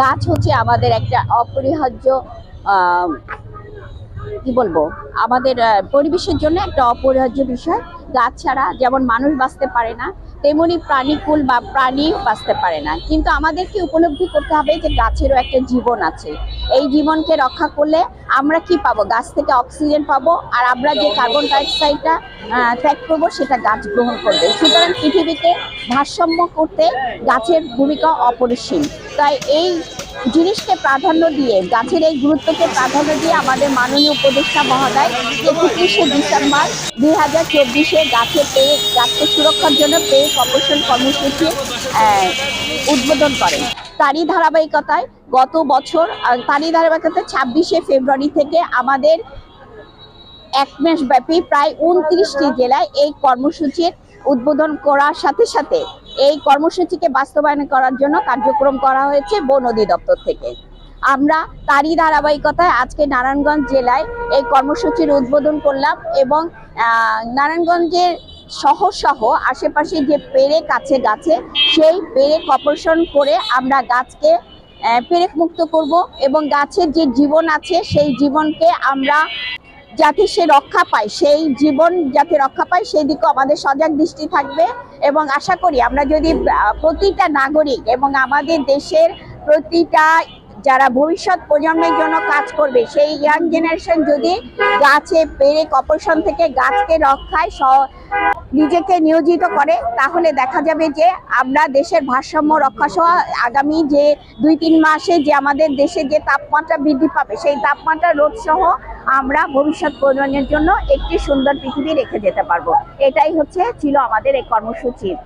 গাছ হচ্ছে আমাদের একটা অপরিহার্য কি বলব, আমাদের পরিবেশের জন্য একটা অপরিহার্য বিষয়। গাছ ছাড়া যেমন মানুষ বাঁচতে পারে না তেমনি প্রাণীকুল বা প্রাণী বাঁচতে পারে না। কিন্তু আমাদেরকে উপলব্ধি করতে হবে যে গাছেরও একটা জীবন আছে। এই জীবনকে রক্ষা করলে আমরা কি পাবো? গাছ থেকে অক্সিজেন পাবো আর আমরা যে কার্বন ডাইঅক্সাইডটা ত্যাগ করব সেটা গাছ গ্রহণ করবে। সুতরাং পৃথিবীতে ভারসাম্য করতে গাছের ভূমিকা অপরিসীম। তাই এই জিনিসকে প্রাধান্য দিয়ে, গাছের এই গুরুত্বকে প্রাধান্য দিয়ে আমাদের মাননীয় উপদেষ্টা মহোদয় একত্রিশে ডিসেম্বর দুই হাজার চব্বিশে গাছের পেয়ে গাছকে সুরক্ষার জন্য পেয়ে কর্পোরেশন কর্মসূচি উদ্বোধন করেন। তারই ধারাবাহিকতায় গত বছর তারই ধারাবাহিকতায় ছাব্বিশে ফেব্রুয়ারি থেকে আমাদের এক মাস ব্যাপী প্রায় উনত্রিশটি জেলায় এই কর্মসূচির উদ্বোধন করার সাথে সাথে এই কর্মসূচিকে বাস্তবায়ন করার জন্য কার্যক্রম করা হয়েছে বন অধিদপ্তর থেকে। আমরা তারই ধারাবাহিকতায় আজকে নারায়ণগঞ্জ জেলায় এই কর্মসূচির উদ্বোধন করলাম এবং নারায়ণগঞ্জের শহর সহ আশেপাশে যে পেরে আছে গাছে, সেই পেরে অপারেশন করে আমরা গাছকে পেরেক মুক্ত করব এবং গাছের যে জীবন আছে, সেই জীবনকে আমরা যাতে সে রক্ষা পায়, সেই জীবন যাতে রক্ষা পায়, সেই দিকে আমাদের সজাগ দৃষ্টি থাকবে। এবং আশা করি আমরা যদি প্রতিটা নাগরিক এবং আমাদের দেশের প্রতিটা যারা ভবিষ্যৎ প্রজন্মের জন্য কাজ করবে, সেই ইয়াং জেনারেশন যদি গাছে পেরে অপারেশন থেকে গাছকে রক্ষায় নিজেকে নিয়োজিত করে, তাহলে দেখা যাবে যে আমরা দেশের ভারসাম্য রক্ষা সহ আগামী যে দুই তিন মাসে যে আমাদের দেশে যে তাপমাত্রা বৃদ্ধি পাবে, সেই তাপমাত্রা রোধ সহ আমরা ভবিষ্যৎ প্রজন্মের জন্য একটি সুন্দর পৃথিবী রেখে যেতে পারব। এটাই হচ্ছে ছিল আমাদের এই কর্মসূচির